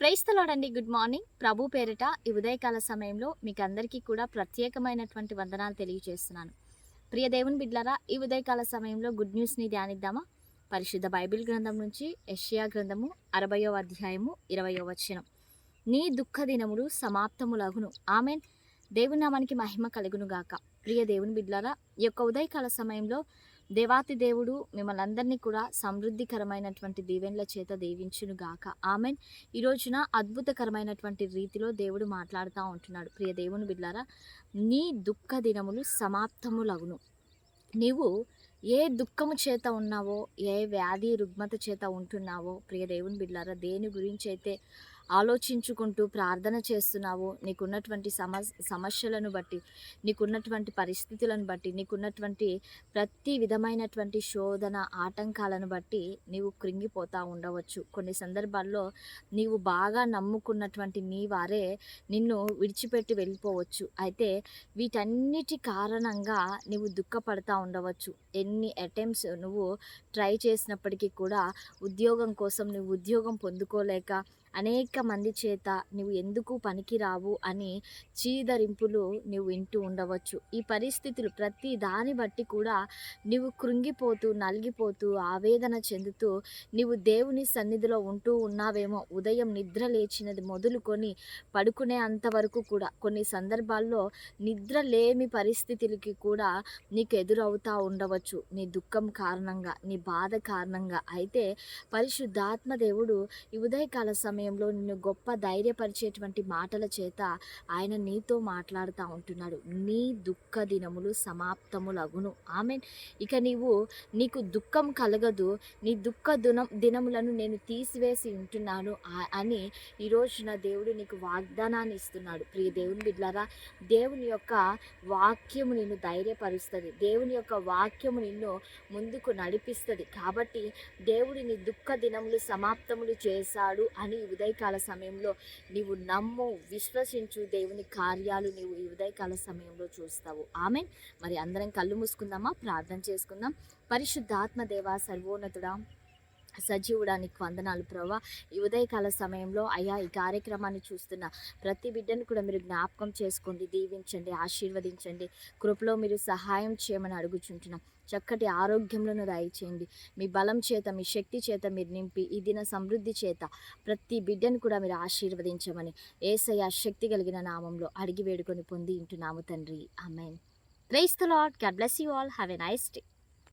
ప్రైస్తలాడండి good morning. ప్రభు పేరిట ఈ ఉదయకాల సమయంలో మీకు అందరికీ కూడా ప్రత్యేకమైనటువంటి వందనాలు తెలియజేస్తున్నాను. ప్రియ దేవుని బిడ్లరా ఈ ఉదయకాల సమయంలో గుడ్ న్యూస్ని ధ్యానిద్దామా? పరిశుద్ధ బైబిల్ గ్రంథం నుంచి ఎషియా గ్రంథము అరవయో అధ్యాయము ఇరవయో వచనం. నీ దుఃఖ దినములు సమాప్తములగును. ఆమెన్. దేవుని నామానికి మహిమ కలుగును గాక ప్రియ దేవుని బిడ్లరా ఈ యొక్క ఉదయకాల సమయంలో దేవాతి దేవుడు మిమ్మల్ని అందరినీ కూడా సమృద్ధికరమైనటువంటి దీవెన్ల చేత దీవించును గాక ఆమెన్. ఈ రోజున అద్భుతకరమైనటువంటి రీతిలో దేవుడు మాట్లాడుతూ ఉంటున్నాడు. ప్రియ దేవుని బిడ్లారా నీ దుఃఖ దినములు సమాప్తములగును. నీవు ఏ దుఃఖము చేత ఉన్నావో ఏ వ్యాధి రుగ్మత చేత ఉంటున్నావో ప్రియ దేవుని బిడ్లారా దేని గురించి అయితే ఆలోచించుకుంటూ ప్రార్థన చేస్తున్నావో. నీకున్నటువంటి సమ సమస్యలను బట్టి నీకున్నటువంటి పరిస్థితులను బట్టి నీకున్నటువంటి ప్రతి విధమైనటువంటి శోధన ఆటంకాలను బట్టి నీవు కృంగిపోతూ ఉండవచ్చు. కొన్ని సందర్భాల్లో నీవు బాగా నమ్ముకున్నటువంటి నీ వారే నిన్ను విడిచిపెట్టి వెళ్ళిపోవచ్చు. అయితే వీటన్నిటి కారణంగా నీవు దుఃఖపడతా ఉండవచ్చు. ఎన్ని అటెంప్ట్స్ నువ్వు ట్రై చేసినప్పటికీ కూడా ఉద్యోగం కోసం నువ్వు ఉద్యోగం పొందుకోలేక అనేక మంది చేత నువ్వు ఎందుకు పనికిరావు అని చీదరింపులు నువ్వు వింటూ ఉండవచ్చు. ఈ పరిస్థితులు ప్రతి దాన్ని బట్టి కూడా నువ్వు కృంగిపోతూ నలిగిపోతూ ఆవేదన చెందుతూ నీవు దేవుని సన్నిధిలో ఉంటూ ఉన్నావేమో ఉదయం నిద్ర లేచినది మొదలుకొని పడుకునే అంతవరకు కూడా. కొన్ని సందర్భాల్లో నిద్ర లేని పరిస్థితులకి కూడా నీకు ఎదురవుతూ ఉండవచ్చు. నీ దుఃఖం కారణంగా నీ బాధ కారణంగా. అయితే పరిశుద్ధాత్మ దేవుడు ఈ ఉదయకాల సమయంలో నిన్ను గొప్ప ధైర్యపరిచేటువంటి మాటల చేత ఆయన నీతో మాట్లాడుతూ ఉంటున్నాడు. నీ దుఃఖ దినములు సమాప్తములగును. ఆమె ఇక నీవు నీకు దుఃఖం కలగదు. నీ దుఃఖ దినం దినములను నేను తీసివేసి ఉంటున్నాను అని ఈరోజు నా దేవుడు నీకు వాగ్దానాన్ని ఇస్తున్నాడు. ప్రియ దేవుని బిడ్లారా దేవుని యొక్క వాక్యము నిన్ను ధైర్యపరుస్తుంది. దేవుని యొక్క వాక్యము నిన్ను ముందుకు నడిపిస్తుంది. కాబట్టి దేవుడి నీ దుఃఖ దినములు సమాప్తములు చేశాడు అని ఉదయకాల సమయంలో నీవు నమ్ము విశ్వసించు దేవుని కార్యాలు నీవు ఈ ఉదయకాల సమయంలో చూస్తావు. ఆమె మరి అందరం కళ్ళు మూసుకుందామా? ప్రార్థన చేసుకుందాం. పరిశుద్ధాత్మ దేవ సర్వోన్నతుడా సజీవుడానికి వందనాలు ప్రభా. ఈ ఉదయకాల సమయంలో అయ్యా ఈ కార్యక్రమాన్ని చూస్తున్న ప్రతి బిడ్డను కూడా మీరు జ్ఞాపకం చేసుకోండి దీవించండి ఆశీర్వదించండి. కృపలో మీరు సహాయం చేయమని అడుగుచుంటున్నాం. చక్కటి ఆరోగ్యంలో దయచేయండి. మీ బలం చేత మీ శక్తి చేత మీరు నింపి ఈ దిన సమృద్ధి చేత ప్రతి బిడ్డను కూడా మీరు ఆశీర్వదించమని ఏసయ్య శక్తి కలిగిన నామంలో అడిగి వేడుకొని పొంది ఇంటున్నాము తండ్రి. Amen. Praise the Lord God bless you all. Have a nice day.